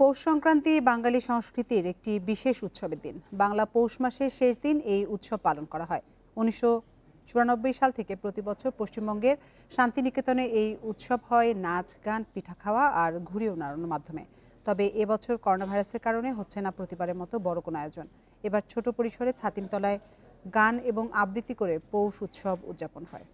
পৌষ সংক্রান্তি বাঙালি সংস্কৃতির একটি বিশেষ উৎসবের দিন। বাংলা পৌষ মাসের শেষ দিন এই উৎসব পালন করা হয়। উনিশশো চুরানব্বই সাল থেকে প্রতি বছর পশ্চিমবঙ্গের শান্তিনিকেতনে এই উৎসব হয় নাচ, গান, পিঠা খাওয়া আর ঘুড়ি উড়ানোর মাধ্যমে। তবে এবছর করোনা ভাইরাসের কারণে হচ্ছে না প্রতিবারের মতো বড় কোনো আয়োজন। এবার ছোট পরিসরে ছাতিমতলায় গান এবং আবৃত্তি করে পৌষ উৎসব উদযাপন হয়।